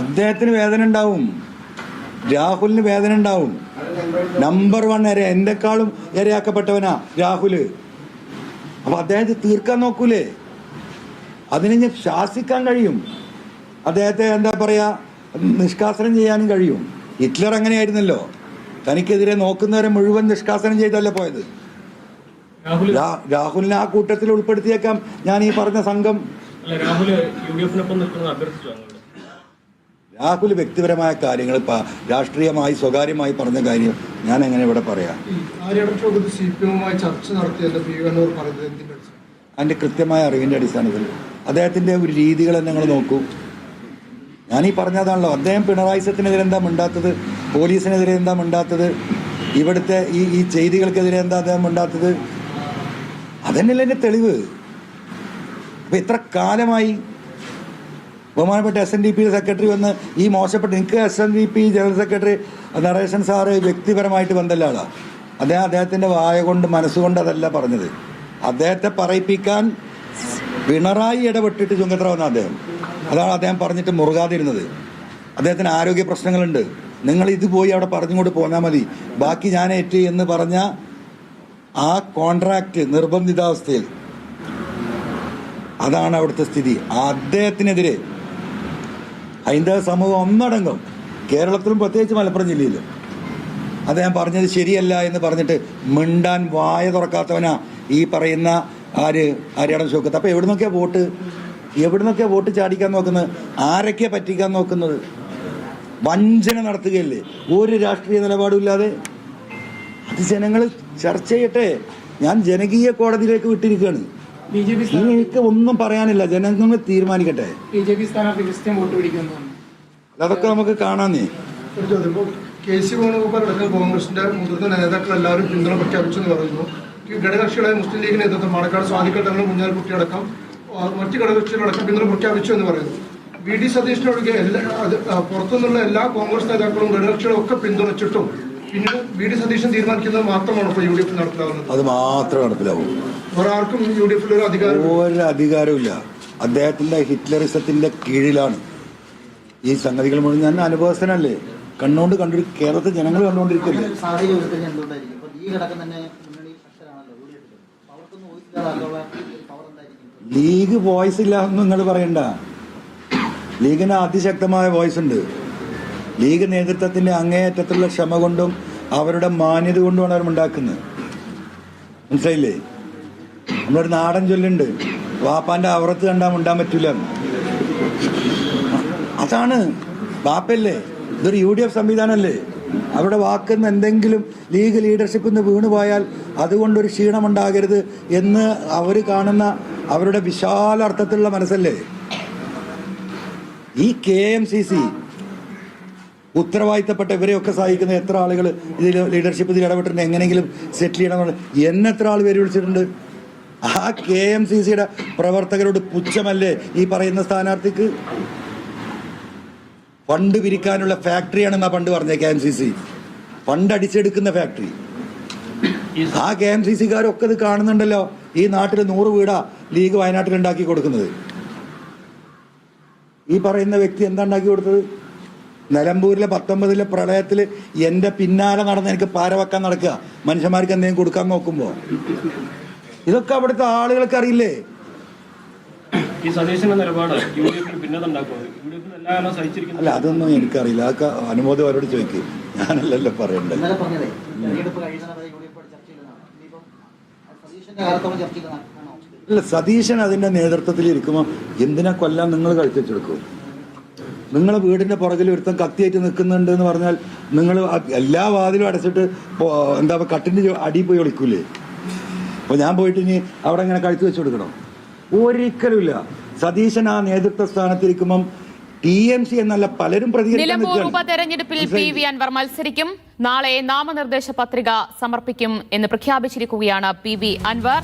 അദ്ദേഹത്തിന് വേദന ഉണ്ടാവും. രാഹുലിന് വേദന ഉണ്ടാവും. നമ്പർ വൺ ഇര എന്നെക്കാളും ഇരയാക്കപ്പെട്ടവനാ രാഹുൽ. അപ്പൊ അദ്ദേഹത്തെ തീർക്കാൻ നോക്കൂലേ? അതിനെ ഞാൻ ശാസിക്കാൻ കഴിയും. അദ്ദേഹത്തെ എന്താ പറയാ? നിഷ്കാസനം ചെയ്യാനും കഴിയും. ഹിറ്റ്ലർ അങ്ങനെയായിരുന്നല്ലോ. തനിക്കെതിരെ നോക്കുന്നവരെ മുഴുവൻ നിഷ്കാസനം ചെയ്തല്ലേ പോയത്? രാഹുലിനെ ആ കൂട്ടത്തിൽ ഉൾപ്പെടുത്തിയേക്കാം. ഞാൻ ഈ പറഞ്ഞ സംഘം രാഹുൽ യു ഡി എഫിനൊപ്പം നിൽക്കുന്നത് അഭ്യർത്ഥിച്ചു രാഹുൽ വ്യക്തിപരമായ കാര്യങ്ങൾ പ- രാഷ്ട്രീയമായി സ്വകാര്യമായി പറഞ്ഞ കാര്യം ഞാൻ എങ്ങനെ ഇവിടെ പറയാം? അതിന്റെ കൃത്യമായ അറിവിന്റെ അടിസ്ഥാനത്തിൽ. അദ്ദേഹത്തിന്റെ ഒരു രീതികൾ നിങ്ങൾ നോക്കൂ. ഞാൻ ഈ പറഞ്ഞതാണല്ലോ അദ്ദേഹം പിണറായി സത്തിനെതിരെ എന്താ മിണ്ടാത്തത്? പോലീസിനെതിരെ എന്താ മിണ്ടാത്തത്? ഇവിടുത്തെ ഈ ഈ ചെയ്തികൾക്കെതിരെ എന്താ അദ്ദേഹം മിണ്ടാത്തത്? അതന്നെയല്ലേ എന്റെ തെളിവ്. അപ്പം ഇത്ര കാലമായി ബഹുമാനപ്പെട്ട S N D P secretary വന്ന് ഈ മോശപ്പെട്ട എനിക്ക് S N D P general secretary Naresan sir വ്യക്തിപരമായിട്ട് ബന്ധമില്ല ആളാണ് അദ്ദേഹം അദ്ദേഹത്തിന്റെ വായ കൊണ്ട് മനസ്സുകൊണ്ട് അതല്ല പറഞ്ഞത്. അദ്ദേഹത്തെ പറയിപ്പിക്കാൻ പിണറായി ഇടപെട്ടിട്ട് ചുങ്കത്ര വന്ന അദ്ദേഹം. അതാണ് അദ്ദേഹം പറഞ്ഞിട്ട് മുറുകാതിരുന്നത്. അദ്ദേഹത്തിന് ആരോഗ്യ പ്രശ്നങ്ങളുണ്ട്. നിങ്ങൾ ഇത് പോയി അവിടെ പറഞ്ഞുകൊണ്ട് പോന്നാൽ മതി. ബാക്കി ഞാൻ ഏറ്റ് എന്ന് പറഞ്ഞ ആ കോൺട്രാക്റ്റ് നിർബന്ധിതാവസ്ഥയിൽ അതാണ് അവിടുത്തെ സ്ഥിതി. അദ്ദേഹത്തിനെതിരെ ഹൈന്ദവ സമൂഹം ഒന്നടങ്കം കേരളത്തിലും പ്രത്യേകിച്ച് മലപ്പുറം ജില്ലയിലും അദ്ദേഹം പറഞ്ഞത് ശരിയല്ല എന്ന് പറഞ്ഞിട്ട് മിണ്ടാൻ വായ തുറക്കാത്തവനാ ഈ പറയുന്ന ആര് ആര്യാടൻ ശോക്കത്ത് അപ്പോൾ നിന്നൊക്കെയാ വോട്ട്? എവിടെ നിന്നൊക്കെയാ വോട്ട് ചാടിക്കാൻ നോക്കുന്നത്? ആരൊക്കെയാ പറ്റിക്കാൻ നോക്കുന്നത്? വഞ്ചന നടത്തുകയല്ലേ? ഒരു രാഷ്ട്രീയ നിലപാടുമില്ലാതെ അത് ജനങ്ങൾ ചർച്ച ചെയ്യട്ടെ. ഞാൻ ജനകീയ കോടതിയിലേക്ക് വിട്ടിരിക്കുകയാണ്. എനിക്ക് ഒന്നും പറയാനില്ല. ജനങ്ങൾ തീരുമാനിക്കട്ടെ. ബി ജെ പി സ്ഥാനാർത്ഥി ക്രിസ്ത്യൻ വോട്ട് പിടിക്കുന്നു അതൊക്കെ നമുക്ക് കാണാന്നേ ഒരു ചോദ്യം. ഇപ്പോൾ കെ സി വേണുഗോപാൽ അടക്കം കോൺഗ്രസിന്റെ മുതിർന്ന നേതാക്കൾ എല്ലാവരും പിന്തുണ പ്രഖ്യാപിച്ചു എന്ന് പറയുന്നു. ഘടകകക്ഷികളായ മുസ്ലിം ലീഗ് നേതൃത്വം മാണക്കാട് സ്വാധികൾ തങ്ങൾ കുഞ്ഞാൽക്കുട്ടി അടക്കം മറ്റ് ഘടകകക്ഷികളടക്കം പിന്തുണ പ്രഖ്യാപിച്ചു എന്ന് പറയുന്നു. വി. ഡി. സതീഷിനൊഴികെ എല്ലാ പുറത്തുനിന്നുള്ള എല്ലാ കോൺഗ്രസ് നേതാക്കളും ഘടകകക്ഷികളും ഒക്കെ പിന്തുണച്ചിട്ടും പിന്നീട് വി ഡി സതീശൻ തീരുമാനിക്കുന്നത് മാത്രമാണ് ഇപ്പോൾ യു ഡി എഫ് നടപ്പിലാവുന്നത് അത് മാത്രം നടപ്പിലാവും. ഒരാൾക്കും ആർക്കും യു ഡി എഫിൽ ഒരു അധികാരം ഒരു അധികാരമില്ല അദ്ദേഹത്തിന്റെ ഹിറ്റ്ലറിസത്തിന്റെ കീഴിലാണ്. ഈ സംഗതികൾ മുഴുവൻ ഞാൻ അനുഭവസ്ഥനല്ലേ? കണ്ണുകൊണ്ട് കണ്ടു കേരളത്തിൽ ജനങ്ങൾ കണ്ടുകൊണ്ടിരിക്കല്ലേ? ലീഗ് വോയിസ് ഇല്ല എന്ന് നിങ്ങൾ പറയണ്ട. ലീഗിന് അതിശക്തമായ വോയിസ് ഉണ്ട്. ലീഗ് നേതൃത്വത്തിന്റെ അങ്ങേയറ്റത്തുള്ള ക്ഷമ കൊണ്ടും അവരുടെ മാന്യത കൊണ്ടുമാണ് അവർ ഉണ്ടാക്കുന്നത്. മനസ്സിലായില്ലേ? നമ്മളൊരു നാടൻ ചൊല്ലുണ്ട്. വാപ്പാന്റെ അവറത്ത് കണ്ടാൽ ഉണ്ടാൻ പറ്റൂല അതാണ്. വാപ്പല്ലേ ഇതൊരു യു ഡി എഫ് സംവിധാനമല്ലേ? അവിടെ വാക്കുന്ന എന്തെങ്കിലും ലീഗ് ലീഡർഷിപ്പിൽ നിന്ന് വീണുപോയാൽ അതുകൊണ്ടൊരു ക്ഷീണമുണ്ടാകരുത് എന്ന് അവർ കാണുന്ന അവരുടെ വിശാല അർത്ഥത്തിലുള്ള മനസ്സല്ലേ? ഈ കെ എം സി സി ഉത്തരവാദിത്തപ്പെട്ട ഇവരെയൊക്കെ സഹായിക്കുന്ന എത്ര ആളുകൾ ഇതിൽ ലീഡർഷിപ്പ് ഇതിൽ ഇടപെട്ടിട്ടുണ്ട്? എങ്ങനെയെങ്കിലും സെറ്റിൽ ചെയ്യണം എന്നെ എത്ര ആൾ പേര് വിളിച്ചിട്ടുണ്ട്? ആ കെ എം സി സിയുടെ പ്രവർത്തകരോട് പുച്ഛമല്ലേ ഈ പറയുന്ന സ്ഥാനാർത്ഥിക്ക്? ഫണ്ട് പിരിക്കാനുള്ള ഫാക്ടറിയാണെന്നാ പണ്ട് പറഞ്ഞത് K M C C. Fund അടിച്ചെടുക്കുന്ന factory. ആ കെ എം സി സിക്കാരൊക്കെ ഇത് കാണുന്നുണ്ടല്ലോ. ഈ നാട്ടിൽ നൂറ് വീടാ ലീഗ് വയനാട്ടിൽ ഉണ്ടാക്കി കൊടുക്കുന്നത്. ഈ പറയുന്ന വ്യക്തി എന്താ ഉണ്ടാക്കി കൊടുത്തത്? നിലമ്പൂരിലെ പത്തൊമ്പതിലെ പ്രളയത്തിൽ എന്റെ പിന്നാലെ നടന്ന് എനിക്ക് പാര വെക്കാൻ നടക്കുക. മനുഷ്യന്മാർക്ക് എന്തെങ്കിലും കൊടുക്കാൻ നോക്കുമ്പോൾ ഇതൊക്കെ അവിടുത്തെ ആളുകൾക്ക് അറിയില്ലേ? ഈ സതീശന്റെ നിലപാട് യു ഡി എഫിൽ ഭിന്നത യു ഡി എഫിന് എല്ലാ കാലം സഹിച്ചിരിക്കുന്നത് അല്ല അതൊന്നും എനിക്കറിയില്ല. അതൊക്കെ അനുമോദം അവരോട് ചോദിക്കും. ഞാനല്ലല്ലോ പറയണ്ട അല്ല സതീശൻ അതിന്റെ നേതൃത്വത്തിൽ ഇരിക്കുമ്പോൾ എന്തിനാ കൊല്ലാൻ നിങ്ങൾ കഴിച്ചെടുക്കും നിങ്ങളെ വീടിന്റെ പുറകിൽ ഒരുത്തം കത്തിയായിട്ട് നിൽക്കുന്നുണ്ട് എന്ന് പറഞ്ഞാൽ നിങ്ങൾ എല്ലാ വാതിലും അടച്ചിട്ട് എന്താ പറയുക കട്ടിന്റെ അടിയിൽ പോയി ഒളിക്കൂലേ? അപ്പോൾ ഞാൻ പോയിട്ട് ഇനി അവിടെ ഇങ്ങനെ കഴുത്ത് വെച്ച് കൊടുക്കണം. ഒരിക്കലുമില്ല. സതീശൻ ആ നേതൃത്വ സ്ഥാനത്തിരിക്കുമ്പം ടി എം സി എന്നല്ല പലരും നിലമ്പൂർ. ഉപതെരഞ്ഞെടുപ്പിൽ പി വി അൻവർ മത്സരിക്കും. നാളെ നാമനിർദ്ദേശ പത്രിക സമർപ്പിക്കും എന്ന് പ്രഖ്യാപിച്ചിരിക്കുകയാണ് P V Anvar.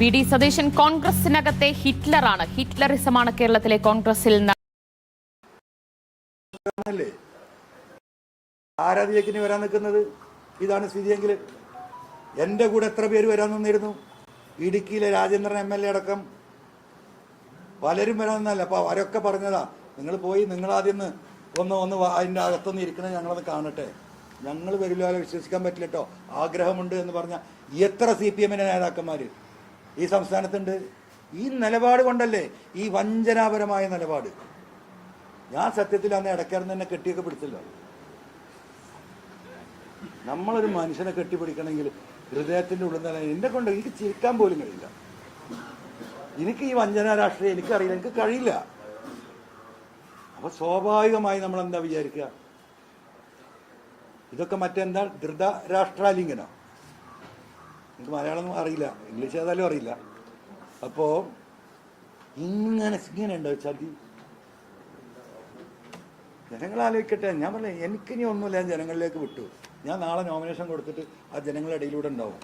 V D Satheesan കോൺഗ്രസിനകത്തെ ഹിറ്റ്ലറാണ്. ഹിറ്റ്ലറിസമാണ് കേരളത്തിലെ കോൺഗ്രസിൽ അല്ലേ ആരാധിലേക്ക് വരാൻ നിൽക്കുന്നത്? ഇതാണ് സ്ഥിതിയെങ്കിൽ എന്റെ കൂടെ എത്ര പേര് വരാൻ നിന്നിരുന്നു? ഇടുക്കിയിലെ രാജേന്ദ്രൻ എം എൽ എ അടക്കം പലരും വരാൻ നിന്നല്ല അപ്പോൾ അവരൊക്കെ പറഞ്ഞതാ നിങ്ങൾ പോയി നിങ്ങൾ ആദ്യം ഒന്ന് ഒന്ന് അതിന്റെ അകത്തൊന്ന് ഇരിക്കണത് ഞങ്ങളത് കാണട്ടെ. ഞങ്ങൾ വരില്ല വിശ്വസിക്കാൻ പറ്റില്ല കേട്ടോ ആഗ്രഹമുണ്ട് എന്ന് പറഞ്ഞ എത്ര സി പി എമ്മിന്റെ നേതാക്കന്മാർ ഈ സംസ്ഥാനത്തുണ്ട്? ഈ നിലപാട് കൊണ്ടല്ലേ? ഈ വഞ്ചനാപരമായ നിലപാട്. ഞാൻ സത്യത്തിൽ അന്ന് ഇടക്കാരൻ തന്നെ കെട്ടിയൊക്കെ പിടിച്ചല്ലോ. നമ്മളൊരു മനുഷ്യനെ കെട്ടിപ്പിടിക്കണമെങ്കിൽ ഹൃദയത്തിന്റെ ഉള്ളിൽ നിന്ന് എന്നെ കൊണ്ട് എനിക്ക് ചിരിക്കാൻ പോലും കഴിയില്ല. എനിക്ക് ഈ വഞ്ചന രാഷ്ട്രീയം എനിക്കറിയില്ല എനിക്ക് കഴിയില്ല. അപ്പൊ സ്വാഭാവികമായി നമ്മൾ എന്താ വിചാരിക്കുക? ഇതൊക്കെ മറ്റെന്താ? ധൃത രാഷ്ട്രാലിംഗനോ? എനിക്ക് മലയാളം അറിയില്ല ഇംഗ്ലീഷ് ഏതായാലും അറിയില്ല. അപ്പോ ഇങ്ങനെ ഇങ്ങനെ ഉണ്ടോ ചതി? ജനങ്ങൾ ആലോചിക്കട്ടെ ഞാൻ പറഞ്ഞു എനിക്കിനി ഒന്നുമില്ല ഞാൻ ജനങ്ങളിലേക്ക് വിട്ടു. ഞാൻ നാളെ നോമിനേഷൻ കൊടുത്തിട്ട് ആ ജനങ്ങളുടെ ഇടയിലൂടെ ഉണ്ടാവും.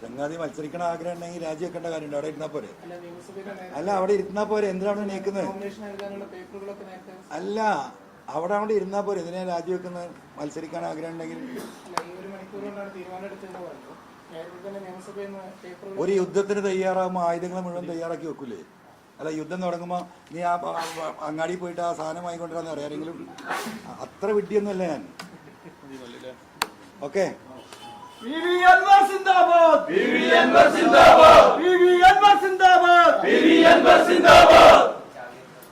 ചങ്ങാതി മത്സരിക്കണ ആഗ്രഹം ഉണ്ടെങ്കിൽ രാജിവെക്കേണ്ട കാര്യമുണ്ട്. അവിടെ ഇരുന്നാൽ പോരെ. അല്ല അവിടെ ഇരുന്നാൽ പോരെ. എന്തിനാണ് നീക്കുന്നത് അല്ല അവിടെ അവിടെ ഇരുന്നാൽ പോരെ. ഇതിനെ രാജിവെക്കുന്നത് മത്സരിക്കാൻ ആഗ്രഹം ഉണ്ടെങ്കിൽ? ഒരു യുദ്ധത്തിന് തയ്യാറാകുമ്പോൾ ആയുധങ്ങൾ മുഴുവൻ തയ്യാറാക്കി വെക്കൂലേ? അല്ല യുദ്ധം തുടങ്ങുമ്പോൾ നീ ആ അങ്ങാടി പോയിട്ട് ആ സാധനം വാങ്ങിക്കൊണ്ടിരാന്ന് അറിയാമെങ്കിലും അത്ര വിഡ്ഢിയൊന്നുമല്ല ഞാൻ ഓക്കെ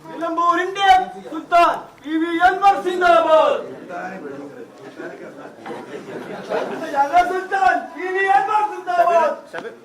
നിലമ്പൂരിന്റെ സുൽത്താൻ സുൽത്താൻ സുൽത്താൻ